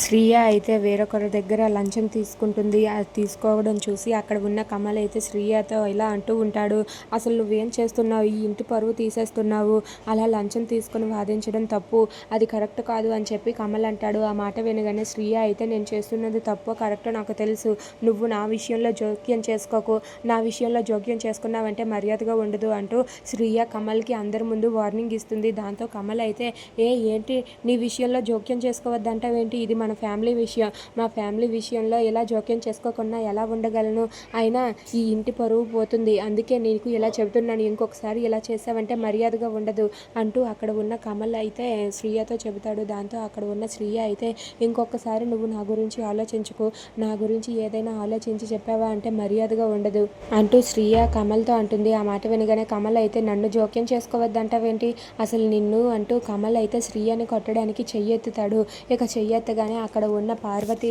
శ్రీయ అయితే వేరొకరి దగ్గర లంచం తీసుకుంటుంది. అది తీసుకోవడం చూసి అక్కడ ఉన్న కమల్ అయితే శ్రీయతో ఇలా అంటూ ఉంటాడు. అసలు నువ్వేం చేస్తున్నావు? ఈ ఇంటి పరువు తీసేస్తున్నావు. అలా లంచం తీసుకుని వాదించడం తప్పు. అది కరెక్ట్ కాదు అని చెప్పి కమల్ అంటాడు. ఆ మాట వినగానే శ్రీయ అయితే నేను చేస్తున్నది తప్పు. కరెక్ట్ నాకు తెలుసు. నువ్వు నా విషయంలో జోక్యం చేసుకోకు. నా విషయంలో జోక్యం చేసుకున్నావంటే మర్యాదగా ఉండదు అంటూ శ్రీయ కమల్కి అందరి ముందు వార్నింగ్ ఇస్తుంది. దాంతో కమల్ అయితే ఏ ఏంటి? నీ విషయంలో జోక్యం చేసుకోవద్దంటావేంటి? ఇది మన ఫ్యామిలీ విషయం మా ఫ్యామిలీ విషయంలో ఎలా జోక్యం చేసుకోకుండా ఎలా ఉండగలను? అయినా ఈ ఇంటి పరువు పోతుంది. అందుకే నీకు ఇలా చెబుతున్నాను. ఇంకొకసారి ఇలా చేసావంటే మర్యాదగా ఉండదు అంటూ అక్కడ ఉన్న కమల్ అయితే శ్రీయతో చెబుతాడు. దాంతో అక్కడ ఉన్న శ్రీయ అయితే ఇంకొకసారి నువ్వు నా గురించి ఆలోచించుకో. నా గురించి ఏదైనా ఆలోచించి చెప్పావా అంటే మర్యాదగా ఉండదు అంటూ శ్రీయ కమల్తో అంటుంది. ఆ మాట వినగానే కమల్ అయితే నన్ను జోక్యం చేసుకోవద్దంటావేంటి? అసలు నిన్ను అంటూ కమల్ అయితే శ్రీయని కొట్టడానికి చెయ్యెత్తుతాడు. ఇక చెయ్యెత్తగానే రాగానే అక్కడ ఉన్న పార్వతి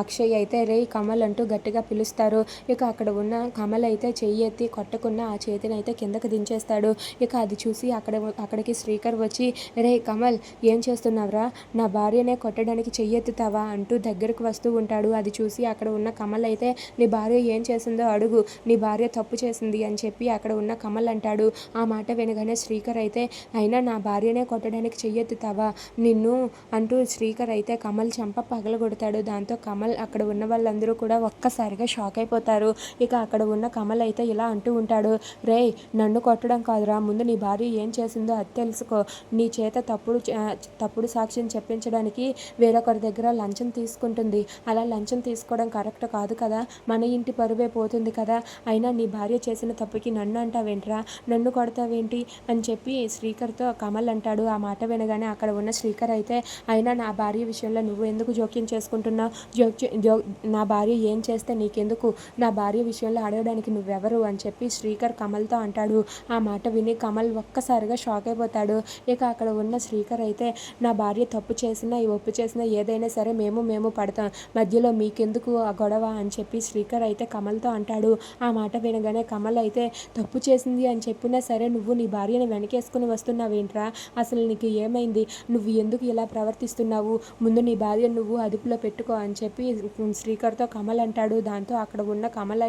అక్షయ్ అయితే రే కమల్ అంటూ గట్టిగా పిలుస్తారు. ఇక అక్కడ ఉన్న కమల్ అయితే చెయ్యి ఎత్తి కొట్టకున్న ఆ చేతిని అయితే కిందకు దించేస్తాడు. ఇక అది చూసి అక్కడ అక్కడికి శ్రీకర్ వచ్చి రే కమల్ ఏం చేస్తున్నావురా? నా భార్యనే కొట్టడానికి చెయ్యెత్తుతావా అంటూ దగ్గరకు వస్తూ ఉంటాడు. అది చూసి అక్కడ ఉన్న కమల్ అయితే నీ భార్య ఏం చేసిందో అడుగు. నీ భార్య తప్పు చేసింది అని చెప్పి అక్కడ ఉన్న కమల్ అంటాడు. ఆ మాట వినగానే శ్రీకర్ అయితే అయినా నా భార్యనే కొట్టడానికి చెయ్యెత్తుతావా నిన్ను అంటూ శ్రీకర్ అయితే అయితే కమల్ చెంప పగలగొడతాడు. దాంతో కమల్ అక్కడ ఉన్న వాళ్ళందరూ కూడా ఒక్కసారిగా షాక్ అయిపోతారు. ఇక అక్కడ ఉన్న కమల్ అయితే ఇలా అంటూ ఉంటాడు. రే నన్ను కొట్టడం కాదురా. ముందు నీ భార్య ఏం చేసిందో అది తెలుసుకో. నీ చేత తప్పుడు తప్పుడు సాక్ష్యం చెప్పించడానికి వేరొకరి దగ్గర లంచం తీసుకుంటుంది. అలా లంచం తీసుకోవడం కరెక్ట్ కాదు కదా. మన ఇంటి పరువే పోతుంది కదా. అయినా నీ భార్య చేసిన తప్పుకి నన్ను అంటావేంట్రా? నన్ను కొడతావేంటి? అని చెప్పి శ్రీకర్తో కమల్ అంటాడు. ఆ మాట వినగానే అక్కడ ఉన్న శ్రీకర్ అయితే అయినా నా భార్య విషయంలో నువ్వు ఎందుకు జోక్యం చేసుకుంటున్నావు జోక్యం జో నా భార్య ఏం చేస్తే నీకెందుకు? నా భార్య విషయంలో అడగడానికి నువ్వెవరు? అని చెప్పి శ్రీకర్ కమల్తో అంటాడు. ఆ మాట విని కమల్ ఒక్కసారిగా షాక్ అయిపోతాడు. ఇక అక్కడ ఉన్న శ్రీకర్ అయితే నా భార్య తప్పు చేసినా ఒప్పు చేసినా ఏదైనా సరే మేము మేము పడతాం. మధ్యలో మీకెందుకు ఆ గొడవ? అని చెప్పి శ్రీకర్ అయితే కమల్తో అంటాడు. ఆ మాట వినగానే కమల్ అయితే తప్పు చేసింది అని చెప్పినా సరే నువ్వు నీ భార్యను వెనకేసుకుని వస్తున్నావేంట్రా? అసలు నీకు ఏమైంది? నువ్వు ఎందుకు ఇలా ప్రవర్తిస్తున్నావు? ముందు నీ భార్య నువ్వు అదుపులో పెట్టుకో అని చెప్పి శ్రీకర్తో కమల్ అంటాడు దాంతో అక్కడ ఉన్న కమల్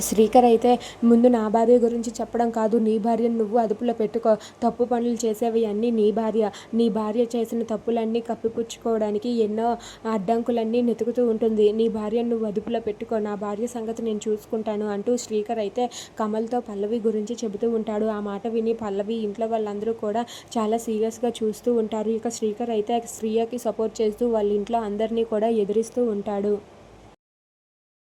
శ్రీకర్ అయితే ముందు నా భార్య గురించి చెప్పడం కాదు. నీ భార్యను నువ్వు అదుపులో పెట్టుకో. తప్పు పనులు చేసేవి అన్నీ నీ భార్య. నీ భార్య చేసిన తప్పులన్నీ కప్పిపుచ్చుకోవడానికి ఎన్నో అడ్డంకులన్నీ నెతుకుతూ ఉంటుంది. నీ భార్యను నువ్వు అదుపులో పెట్టుకో. నా భార్య సంగతి నేను చూసుకుంటాను అంటూ శ్రీకర్ అయితే కమల్తో పల్లవి గురించి చెబుతూ ఉంటాడు. ఆ మాట విని పల్లవి ఇంట్లో వాళ్ళందరూ కూడా చాలా సీరియస్గా చూస్తూ ఉంటారు. ఇక శ్రీకర్ అయితే శ్రీయకి సపోర్ట్ చేస్తూ వాళ్ళ ఇంట్లో అందరినీ కూడా ఎదిరిస్తూ ఉంటాడు.